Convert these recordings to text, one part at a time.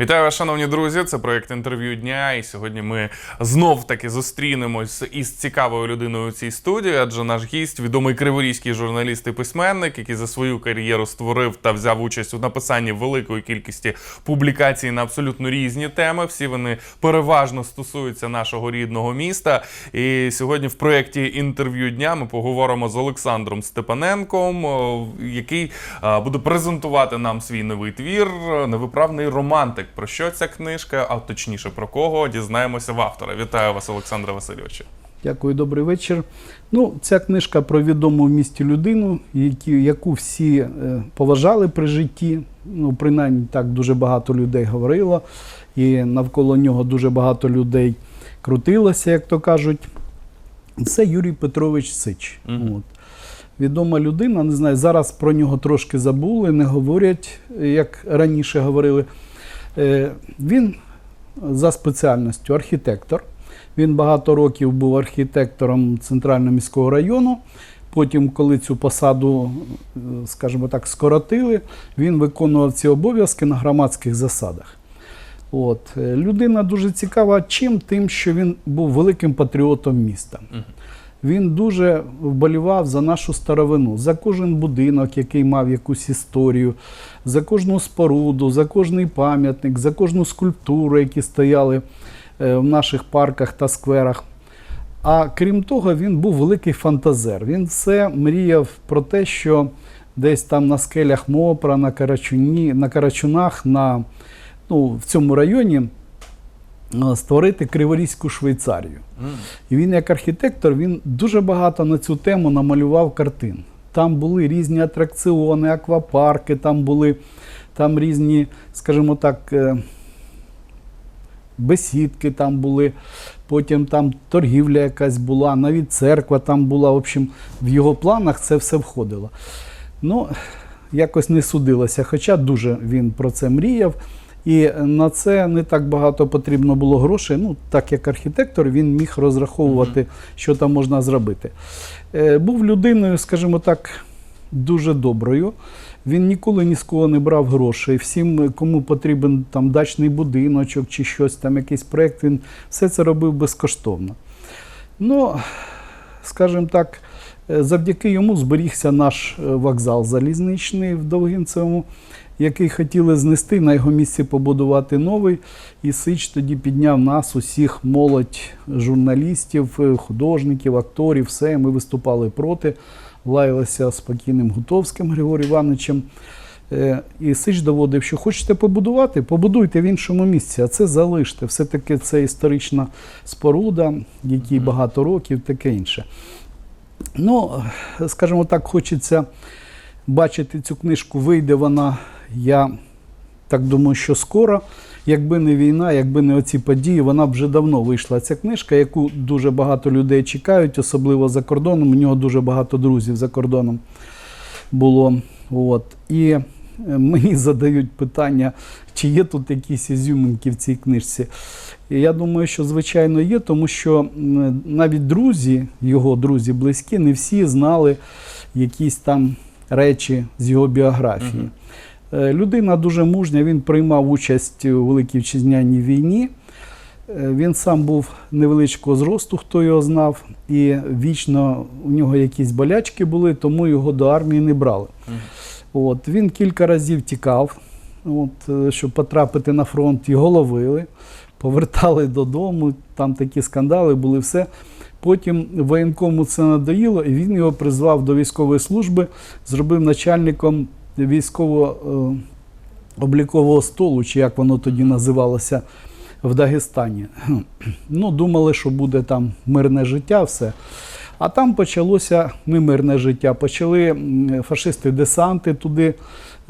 Вітаю вас, шановні друзі. Це проєкт інтерв'ю дня. І сьогодні ми знов таки зустрінемось із цікавою людиною у цій студії, адже наш гість, відомий криворізький журналіст і письменник, який за свою кар'єру створив та взяв участь у написанні великої кількості публікацій на абсолютно різні теми. Всі вони переважно стосуються нашого рідного міста. І сьогодні в проєкті інтерв'ю дня ми поговоримо з Олександром Степаненком, який буде презентувати нам свій новий твір Невиправний романтик. Про що ця книжка, а точніше про кого дізнаємося в автора. Вітаю вас, Олександре Васильовичу. Дякую, добрий вечір. Ну, ця книжка про відому в місті людину, яку всі е, поважали при житті. Ну, принаймні так дуже багато людей говорило, і навколо нього дуже багато людей крутилося, як то кажуть. Це Юрій Петрович Сич. Мгм. От. Відома людина, не знаю, зараз про нього трошки забули, не говорять, як раніше говорили. Е, Він за спеціальністю архітектор. Він багато років був архітектором Центрального міського району. Потім, коли цю посаду, е, скажімо так, скоротили, він виконував ці обов'язки на громадських засадах. От. е, Людина дуже цікава чим? Тим, що він був великим патріотом міста. Він дуже вболівав за нашу старовину, за кожен будинок, який мав якусь історію, за кожну споруду, за кожний пам'ятник, за кожну скульптуру, які стояли е, в наших парках та скверах. А крім того, він був великий фантазер. Він все мріяв про те, що десь там на скелях Мопра, на Карачуні, на Карачунах, на, ну, в цьому районі створити Криворізьку Швейцарію. М. І він, як архітектор, він дуже багато на цю тему намалював картин. Там були різні атракціони, аквапарки, там були там різні, скажімо так, е, бесідки там були, потім там торгівля якась була, навіть церква там була. В общем, в його планах це все входило. Ну, якось не судилося, хоча дуже він про це мріяв. І на це не так багато потрібно було грошей. Ну, так як архітектор, він міг розраховувати, що там можна зробити. Е, був людиною, скажімо так, дуже доброю. Він ніколи ні з кого не брав грошей. Всім, кому потрібен там дачний будиночок чи щось, там якийсь проєкт, він все це робив безкоштовно. Ну, скажімо так, е, завдяки йому зберігся наш е, вокзал залізничний в Довгинцевому, який хотіли знести, на його місці побудувати новий. І Сич тоді підняв нас, усіх молодь журналістів, художників, акторів, все. Ми виступали проти, лаялися з покійним Гутовським Григорієм Івановичем. Е, І Сич доводив, що хочете побудувати, побудуйте в іншому місці, а це залиште. Все-таки це історична споруда, якій багато років, таке інше. Ну, скажімо так, хочеться бачити цю книжку. Вийде вона, я так думаю, що скоро. Якби не війна, якби не оці події, вона б вже давно вийшла. Ця книжка, яку дуже багато людей чекають, особливо за кордоном. У нього дуже багато друзів за кордоном було. От. І е, мені задають питання, чи є тут якісь ізюминки в цій книжці. І я думаю, що звичайно є, тому що навіть друзі, його друзі близькі, не всі знали якісь там речі з його біографії. Е, Людина дуже мужня, він приймав участь у Великій Вітчизняній війні. Е, Він сам був невеличкого зросту, хто його знав, і вічно у нього якісь болячки були, тому його до армії не брали. От, він кілька разів тікав, от, е, щоб потрапити на фронт, його ловили, повертали додому, там такі скандали були, все. Потім воєнкому це надоїло, і він його призвав до військової служби, зробив начальником військового е, столу, чи як воно тоді називалося в Дагестані. Ну, думали, що буде там мирне життя, все. А там почалося не мирне життя. Почали фашисти десанти туди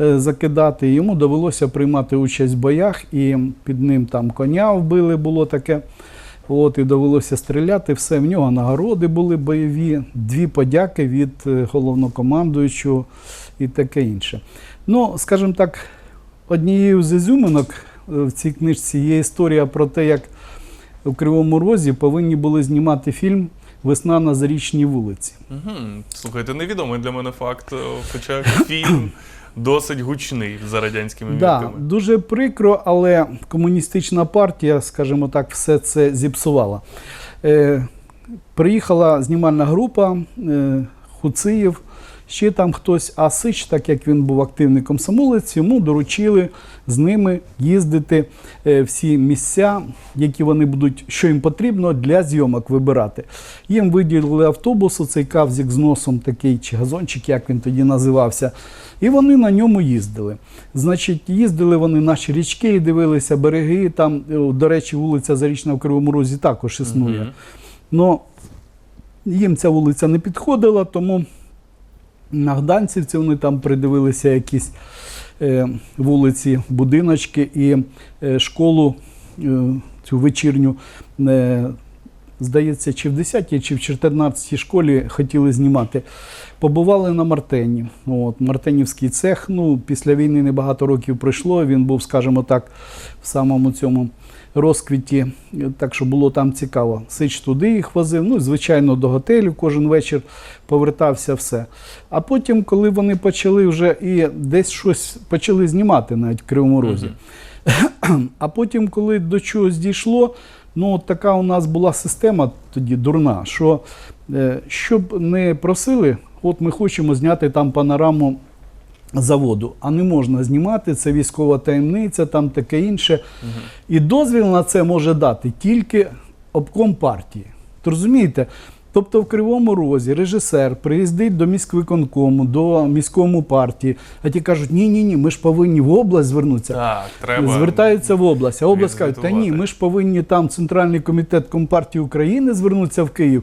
е, закидати. Йому довелося приймати участь в боях, і під ним там коня вбили, було таке. От, і довелося стріляти. Все в нього нагороди були бойові, дві подяки від е, головнокомандуючого і таке інше. Ну, скажімо так, однією з ізюминок е, в цій книжці є історія про те, як у Кривому Розі повинні були знімати фільм Весна на Зарічній вулиці. Мгм. Слухайте, невідомий для мене факт. е, Хоча фільм досить гучний за радянськими Да, мірками. дуже прикро, але комуністична партія, скажімо так, все це зіпсувала. Е, приїхала знімальна група е, Хуциєв, ще там хтось, а Сич, так як він був активний комсомолець, йому доручили з ними їздити е, всі місця, які вони будуть, що їм потрібно для зйомок вибирати. Їм виділили автобус, оцей кавзик з носом, такий чи газончик, як він тоді називався. І вони на ньому їздили. Значить, їздили вони наші річки і дивилися береги. Там, е, до речі, вулиця Зарічна в Кривому Розі також існує. Но їм ця вулиця не підходила, тому на Гданцівці вони там придивилися якісь е, вулиці, будиночки і е, школу е, цю вечірню. Здається, чи в 10 чи в 14 школі хотіли знімати. Побували на Мартені. От, Мартенівський цех. Ну, після війни небагато років пройшло. Він був, скажімо так, в самому цьому розквіті. Так що було там цікаво. Сич туди їх возив. Ну, звичайно, до готелю кожен вечір повертався все. А потім, коли вони почали вже і десь щось почали знімати навіть в Кривому Розі. А потім, коли до чогось дійшло, ну от така у нас була система тоді дурна, що е, щоб не просили, от ми хочемо зняти там панораму заводу, а не можна знімати, це військова таємниця, там таке інше. І дозвіл на це може дати тільки обком партії. То розумієте? Тобто в Кривому Розі режисер приїздить до міськвиконкому, до міському партії, а ті кажуть, ні, ні, ми ж повинні в область звернутися. Так, треба. Звертаються в область, а область кажуть, та ні, ми ж повинні там Центральний комітет Компартії України звернутися в Київ.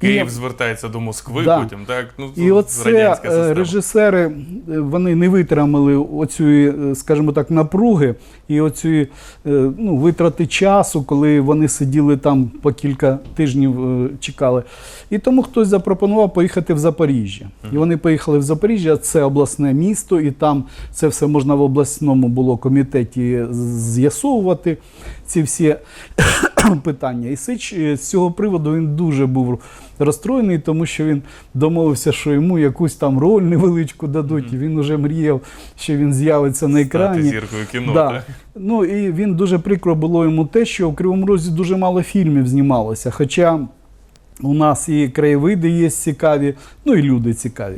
Київ І- звертається до Москви Да. потім, так? Ну, І оце е, режисери е, вони не витримали оцієї, е, скажімо так, напруги і е, ну, витрати часу, коли вони сиділи там по кілька тижнів чекали. І тому хтось запропонував поїхати в Запоріжжя. І вони поїхали в Запоріжжя, це обласне місто, і там це все можна в обласному було комітеті з'ясовувати. Ці всі питання. І Сич е, з цього приводу він дуже був розстроєний, тому що він домовився, що йому якусь там роль невеличку дадуть. І він вже мріяв, що він з'явиться на Стати екрані. зіркою кіно, Да. так? Ну і він дуже прикро було йому те, що в Кривому Розі дуже мало фільмів знімалося. Хоча у нас і краєвиди є цікаві, ну і люди цікаві.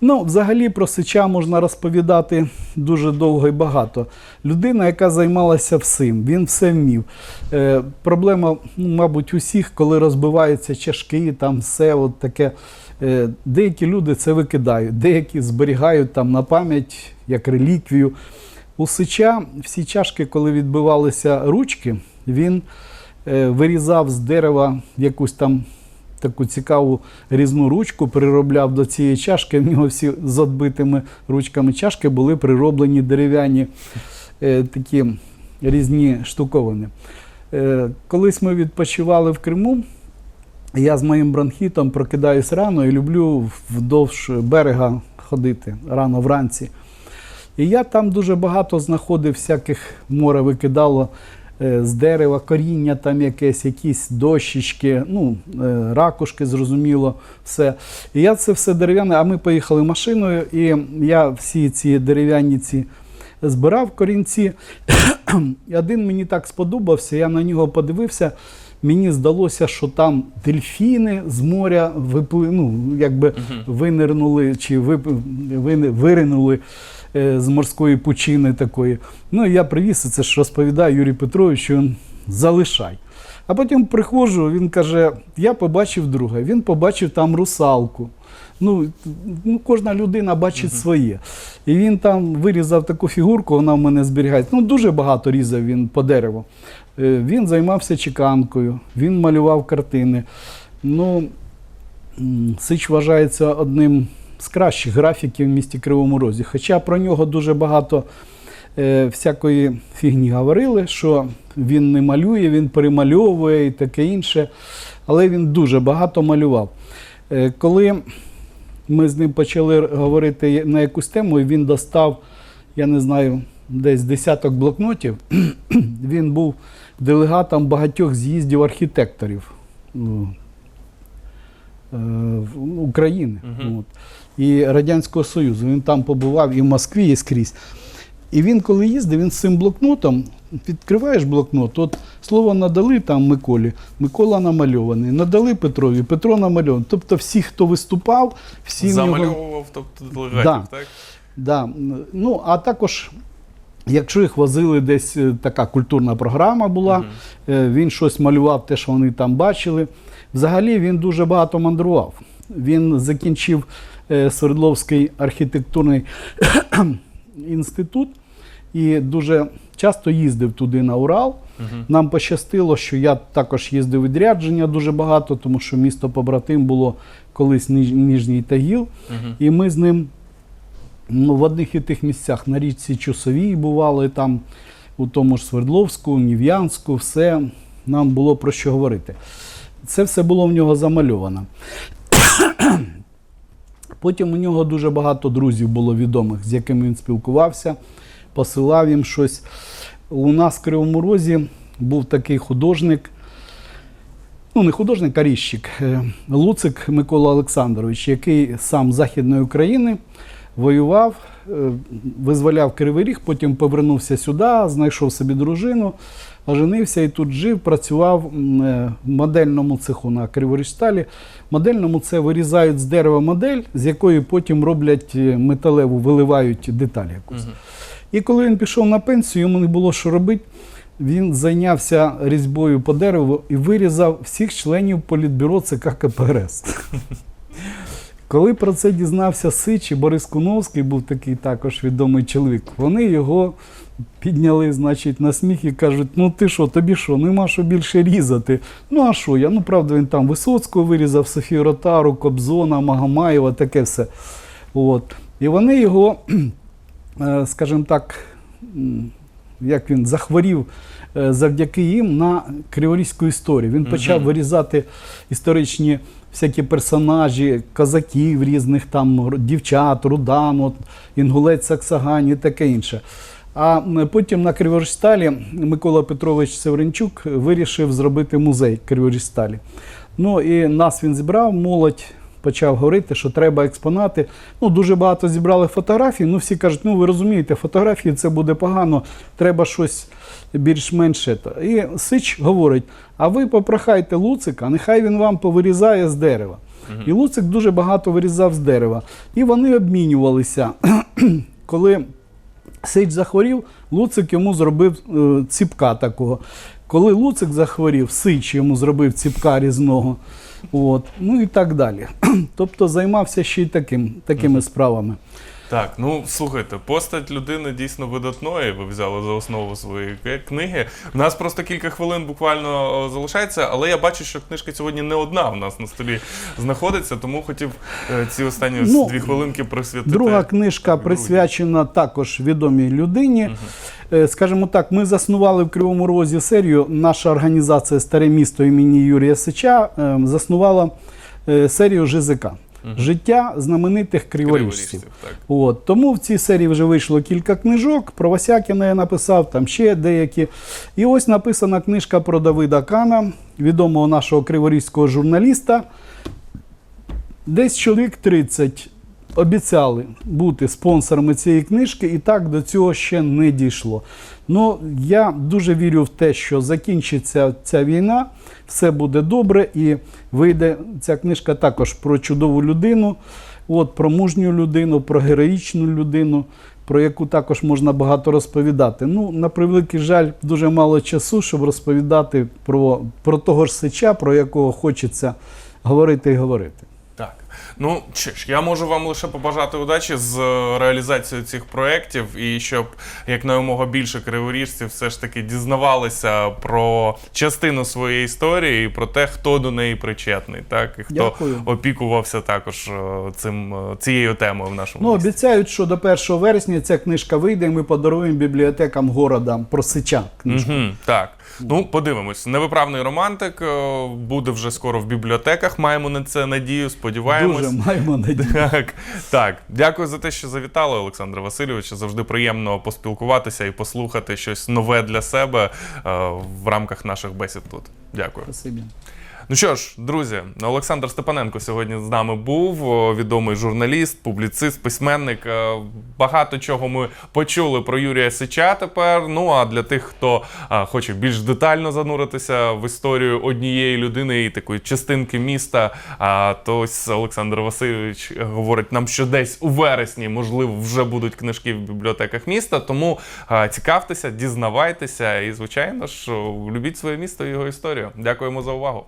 Ну, взагалі про Сича можна розповідати дуже довго і багато. Людина, яка займалася всім, він все вмів. Е, проблема, ну, мабуть, усіх, коли розбиваються чашки, там все от таке. Е, деякі люди це викидають, деякі зберігають там на пам'ять як реліквію. У Сича всі чашки, коли відбивалися ручки, він е, вирізав з дерева якусь там таку цікаву різну ручку, приробляв до цієї чашки. В нього всі з відбитими ручками чашки були прироблені дерев'яні е, такі різні штуковини. Е, колись ми відпочивали в Криму. Я з моїм бронхітом прокидаюсь рано і люблю вдовж берега ходити рано вранці. І я там дуже багато знаходив всяких море викидало з дерева, коріння там якесь, якісь дощечки, ну, е, ракушки, зрозуміло, все. І я це все дерев'яне, а ми поїхали машиною, і я всі ці дерев'яні ці збирав корінці. І один мені так сподобався, я на нього подивився. Мені здалося, що там дельфіни з моря випли, ну, якби винирнули чи вип, виринули е, з морської пучини такої. Ну, і я привіз, і це ж розповідає Юрій Петрович, що він залишай. А потім приходжу, він каже: я побачив друге. Він побачив там русалку. Ну, ну, кожна людина бачить своє. І він там вирізав таку фігурку, вона в мене зберігається. Ну, дуже багато різав він по дереву. Е, Він займався чеканкою, він малював картини. Ну, Сич вважається одним з кращих графіків в місті Кривому Розі. Хоча про нього дуже багато е, всякої фігні говорили, що він не малює, він перемальовує і таке інше. Але він дуже багато малював. Е, коли ми з ним почали говорити на якусь тему, і він достав, я не знаю, десь десяток блокнотів. він був делегатом багатьох з'їздів архітекторів ну, е, України. Мгм. От. І Радянського Союзу. Він там побував і в Москві, і скрізь. І він, коли їздив, він з цим блокнотом, відкриваєш блокнот, от слово надали там Миколі, Микола намальований, надали Петрові, Петро намальований. Тобто всі, хто виступав, всі в нього... Замальовував, тобто делегатів, Да. так? Да. Ну, а також, якщо їх возили десь е, така культурна програма була, е, він щось малював, те, що вони там бачили. Взагалі він дуже багато мандрував. Він закінчив Свердловський архітектурний інститут і дуже часто їздив туди на Урал. Мгм. Нам пощастило, що я також їздив відрядження дуже багато, тому що місто побратим було колись Ніж- Ніжній Тагіл. Мгм. І ми з ним ну, в одних і тих місцях на річці Чусовій бували там, у тому ж Свердловську, Нів'янську, все нам було про що говорити. Це все було в нього замальовано. Потім у нього дуже багато друзів було відомих, з якими він спілкувався, посилав їм щось. У нас в Кривому Розі був такий художник, ну не художник, а ріщик, е, Луцик Микола Олександрович, який сам з Західної України воював, е, визволяв Кривий Ріг, потім повернувся сюди, знайшов собі дружину, оженився і тут жив, працював е, в модельному цеху на Криворіжсталі. Модельному це вирізають з дерева модель, з якої потім роблять е, металеву, виливають деталь якусь. Мгм. І коли він пішов на пенсію, йому не було що робити. Він зайнявся різьбою по дереву і вирізав всіх членів політбюро ЦК КПРС. Коли про це дізнався Сич і Борис Куновський, був такий також відомий чоловік, вони його підняли, значить, на сміх і кажуть: ну ти що, тобі що, нема що більше різати. Ну а що я? Ну правда, він там Висоцького вирізав, Софію Ротару, Кобзона, Магомаєва, таке все. От. І вони його, е, скажімо так, як він захворів е, завдяки їм на криворізьку історію. Він почав вирізати історичні всякі персонажі, козаків різних, там, дівчат, Рудан, от, Інгулець саксагань і таке інше. А потім на Криворіжсталі Микола Петрович Севренчук вирішив зробити музей Криворіжсталі. Ну і нас він зібрав, молодь почав говорити, що треба експонати. Ну, дуже багато зібрали фотографій. Ну, всі кажуть, ну ви розумієте, фотографії це буде погано, треба щось більш-менше. І Сич говорить: а ви попрохайте Луцика, нехай він вам повирізає з дерева. І Луцик дуже багато вирізав з дерева. І вони обмінювалися. Коли Сич захворів, Луцик йому зробив е, ціпка такого. Коли Луцик захворів, Сич йому зробив ціпка різного. От, ну і так далі. Тобто займався ще й таким, такими справами. Так, ну слухайте, постать людини дійсно видатної. Ви взяли за основу своєї книги. У нас просто кілька хвилин буквально залишається, але я бачу, що книжка сьогодні не одна в нас на столі знаходиться, тому хотів е, ці останні Ну, дві хвилинки присвятити. Друга книжка Грудні. присвячена також відомій людині. Е, Скажімо так, ми заснували в Кривому Розі серію. Наша організація Старе місто імені Юрія Сича е, заснувала е, серію ЖЗК. Життя знаменитих криворіжців. Криворіжців. От, тому в цій серії вже вийшло кілька книжок. Про Васякіна я написав, там ще деякі. І ось написана книжка про Давида Кана, відомого нашого криворізького журналіста. Десь чоловік 30 обіцяли бути спонсорами цієї книжки, і так до цього ще не дійшло. Ну, я дуже вірю в те, що закінчиться ця війна, все буде добре, і вийде ця книжка також про чудову людину, от, про мужню людину, про героїчну людину, про яку також можна багато розповідати. Ну, на превеликий жаль, дуже мало часу, щоб розповідати про, про того ж сича, про якого хочеться говорити і говорити. Так. Ну, що ж, я можу вам лише побажати удачі з е, реалізацією цих проєктів і щоб якнаймога більше криворіжців все ж таки дізнавалися про частину своєї історії і про те, хто до неї причетний, так і хто Дякую. опікувався також е, цим е, цією темою в нашому Ну, місті. обіцяють, що до 1 вересня ця книжка вийде, і ми подаруємо бібліотекам города про сича книжку. Угу, так. Ну, подивимось. Невиправний романтик буде вже скоро в бібліотеках. Маємо на це надію. Сподіваємось. Дуже маємо надію. Так, так. Дякую за те, що завітали, Олександр Васильович. Завжди приємно поспілкуватися і послухати щось нове для себе е, в рамках наших бесід тут. Дякую. Спасибі. Ну що ж, друзі, Олександр Степаненко сьогодні з нами був, відомий журналіст, публіцист, письменник. Е, Багато чого ми почули про Юрія Сича тепер. Ну а для тих, хто хоче більш детально зануритися в історію однієї людини і такої частинки міста, а, то ось Олександр Васильович говорить нам, що десь у вересні, можливо, вже будуть книжки в бібліотеках міста. Тому цікавтеся, дізнавайтеся і, звичайно ж, любіть своє місто і його історію. Дякуємо за увагу.